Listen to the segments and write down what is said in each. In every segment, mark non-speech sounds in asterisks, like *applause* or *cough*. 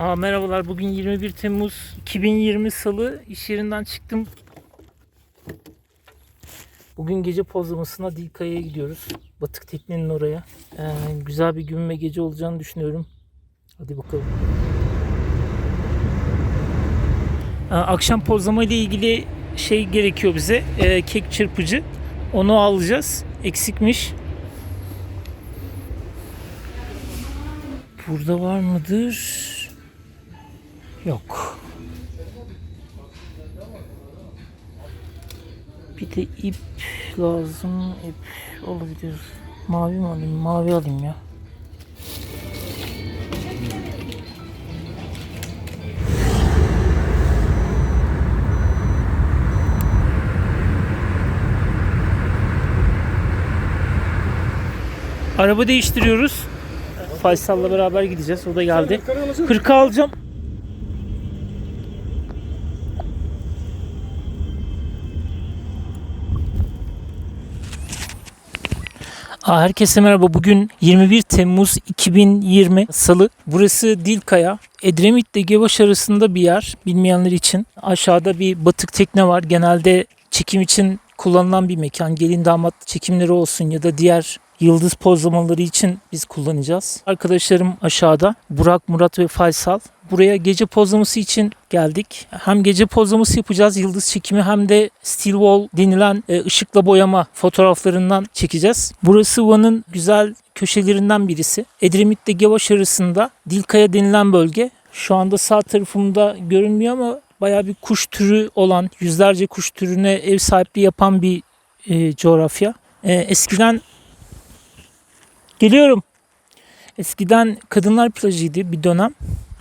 Aa, merhabalar. Bugün 21 Temmuz 2020 Salı. İş yerinden çıktım. Bugün gece pozlamasına Dilkaya'ya gidiyoruz. Batık Tekne'nin oraya. Ee, güzel bir gün ve gece olacağını düşünüyorum. Hadi bakalım. Ee, akşam pozlama ile ilgili şey gerekiyor bize. Ee, kek çırpıcı. Onu alacağız. Eksikmiş. Burada var mıdır? Yok. Bir de ip lazım. İp olabilir. Mavi mi alayım? Mavi alayım ya. Araba değiştiriyoruz. Faysal'la beraber gideceğiz. O da geldi. Hırka alacağım. Herkese merhaba. Bugün 21 Temmuz 2020 Salı. Burası Dilkaya. Edremit ile Gevaş arasında bir yer. Bilmeyenler için. Aşağıda bir batık tekne var. Genelde çekim için kullanılan bir mekan. Gelin damat çekimleri olsun ya da diğer yıldız pozlamaları için biz kullanacağız. Arkadaşlarım aşağıda. Burak, Murat ve Faysal. Buraya gece pozlaması için geldik. Hem gece pozlaması yapacağız yıldız çekimi hem de still wall denilen e, ışıkla boyama fotoğraflarından çekeceğiz. Burası Van'ın güzel köşelerinden birisi. Edremit ile Gevaş arasında Dilkaya denilen bölge. Şu anda sağ tarafımda görünmüyor ama bayağı bir kuş türü olan, yüzlerce kuş türüne ev sahipliği yapan bir e, coğrafya. E, eskiden geliyorum. Eskiden kadınlar plajıydı bir dönem.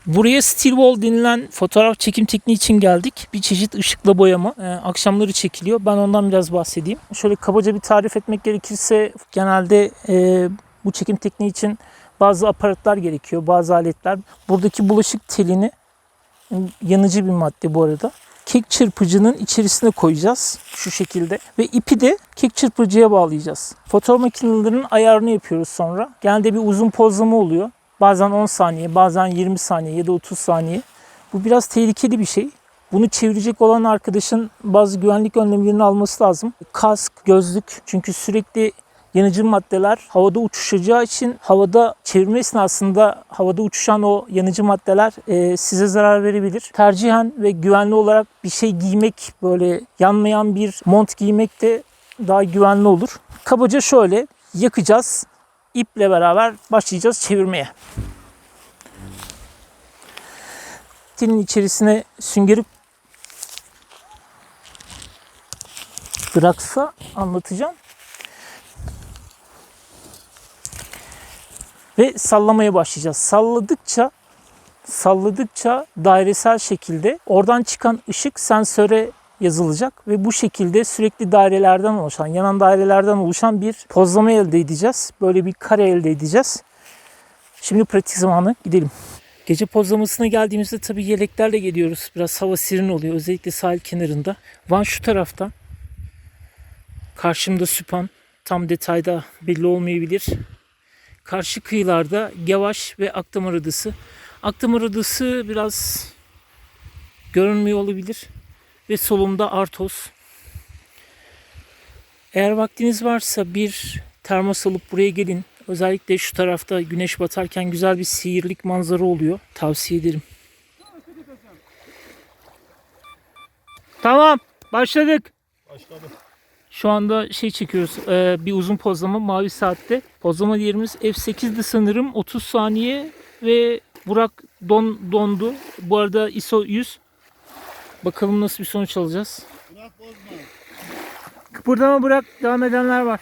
Buraya still wall denilen fotoğraf çekim tekniği için geldik. Bir çeşit ışıkla boyama. Ee, akşamları çekiliyor. Ben ondan biraz bahsedeyim. Şöyle kabaca bir tarif etmek gerekirse genelde e, bu çekim tekniği için bazı aparatlar gerekiyor, bazı aletler. Buradaki bulaşık telini yanıcı bir madde bu arada. Kek çırpıcının içerisine koyacağız şu şekilde ve ipi de kek çırpıcıya bağlayacağız. Fotoğraf makinelerinin ayarını yapıyoruz sonra. Genelde bir uzun pozlama oluyor. Bazen 10 saniye, bazen 20 saniye ya da 30 saniye. Bu biraz tehlikeli bir şey. Bunu çevirecek olan arkadaşın bazı güvenlik önlemlerini alması lazım. Kask, gözlük çünkü sürekli yanıcı maddeler havada uçuşacağı için havada çevirme esnasında havada uçuşan o yanıcı maddeler e, size zarar verebilir. Tercihen ve güvenli olarak bir şey giymek böyle yanmayan bir mont giymek de daha güvenli olur. Kabaca şöyle yakacağız. İple beraber başlayacağız çevirmeye. Tilin içerisine süngeri bıraksa anlatacağım. Ve sallamaya başlayacağız. Salladıkça salladıkça dairesel şekilde oradan çıkan ışık sensöre yazılacak ve bu şekilde sürekli dairelerden oluşan, yanan dairelerden oluşan bir pozlama elde edeceğiz. Böyle bir kare elde edeceğiz. Şimdi pratik zamanı gidelim. Gece pozlamasına geldiğimizde tabii yeleklerle geliyoruz. Biraz hava serin oluyor. Özellikle sahil kenarında. Van şu tarafta. Karşımda Süpan. Tam detayda belli olmayabilir. Karşı kıyılarda Gevaş ve Akdamar Adası. Akdamar Adası biraz görünmüyor olabilir. Ve solumda Artos. Eğer vaktiniz varsa bir termos alıp buraya gelin. Özellikle şu tarafta güneş batarken güzel bir sihirlik manzara oluyor. Tavsiye ederim. Tamam, başladık. Başladı. Şu anda şey çekiyoruz. e, bir uzun pozlama mavi saatte. Pozlama yerimiz F8'di sanırım. 30 saniye ve Burak don dondu. Bu arada ISO 100. Bakalım nasıl bir sonuç alacağız. Bırak bozma. Kıpırdama bırak. Devam edenler var.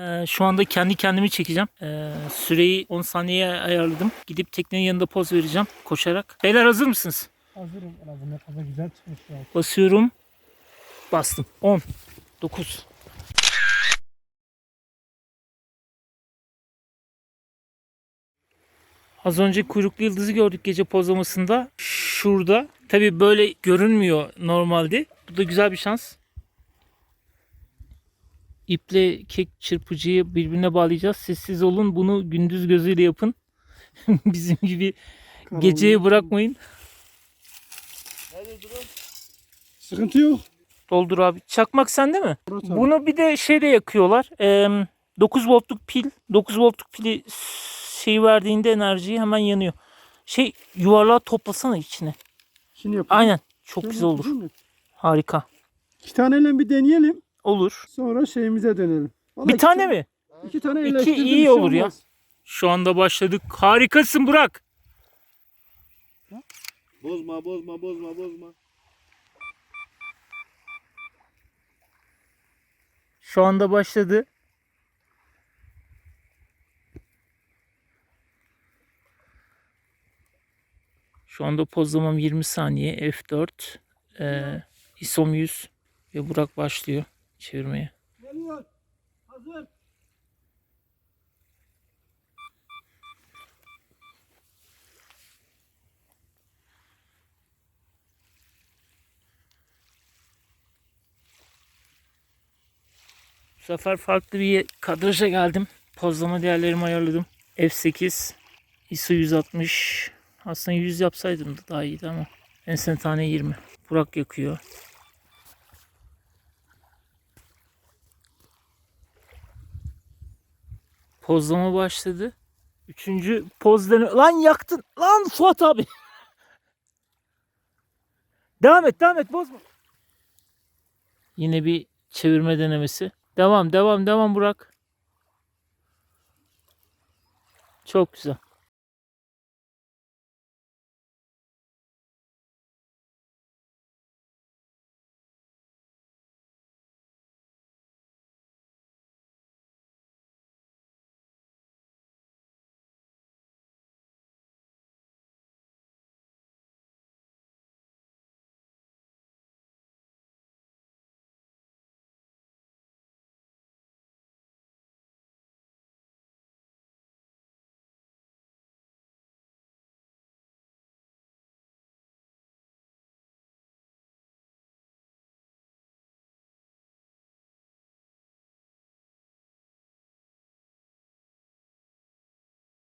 Ee, şu anda kendi kendimi çekeceğim. Ee, süreyi 10 saniyeye ayarladım. Gidip teknenin yanında poz vereceğim koşarak. Beyler hazır mısınız? Hazırım. Bu ne kadar güzel çıkmış ya. Basıyorum. Bastım. 10, 9, Az önce kuyruklu yıldızı gördük gece pozlamasında. Şurada. Tabi böyle görünmüyor normalde. Bu da güzel bir şans. İple kek çırpıcıyı birbirine bağlayacağız. Sessiz olun. Bunu gündüz gözüyle yapın. *laughs* Bizim gibi geceye bırakmayın. Nerede durun? Sıkıntı yok. Doldur abi. Çakmak sende mi? Abi. Bunu bir de şeyde yakıyorlar. Eee 9 voltluk pil. 9 voltluk pili şey verdiğinde enerjiyi hemen yanıyor. Şey yuvarlağı toplasana içine. Şimdi yapalım. Aynen. Çok Şöyle güzel olur. Harika. İki taneyle bir deneyelim. Olur. Sonra şeyimize dönelim. Vallahi Bir iki tane mi? İki tane İki iyi bir şey olur ya. olmaz. Şu anda başladık. Harikasın Burak. Bozma bozma bozma bozma. Şu anda başladı. Şu anda pozlamam 20 saniye. F4. Ee, ISOM 100. Ve Burak başlıyor çevirmeye. Geliyor. Hazır. Bu sefer farklı bir kadraja geldim. Pozlama değerlerimi ayarladım. F8, ISO 160. Aslında 100 yapsaydım da daha iyiydi ama. En tane 20. Burak yakıyor. Pozlama başladı. Üçüncü poz dene- Lan yaktın. Lan Fuat abi. *laughs* devam et devam et bozma. Yine bir çevirme denemesi. Devam devam devam Burak. Çok güzel.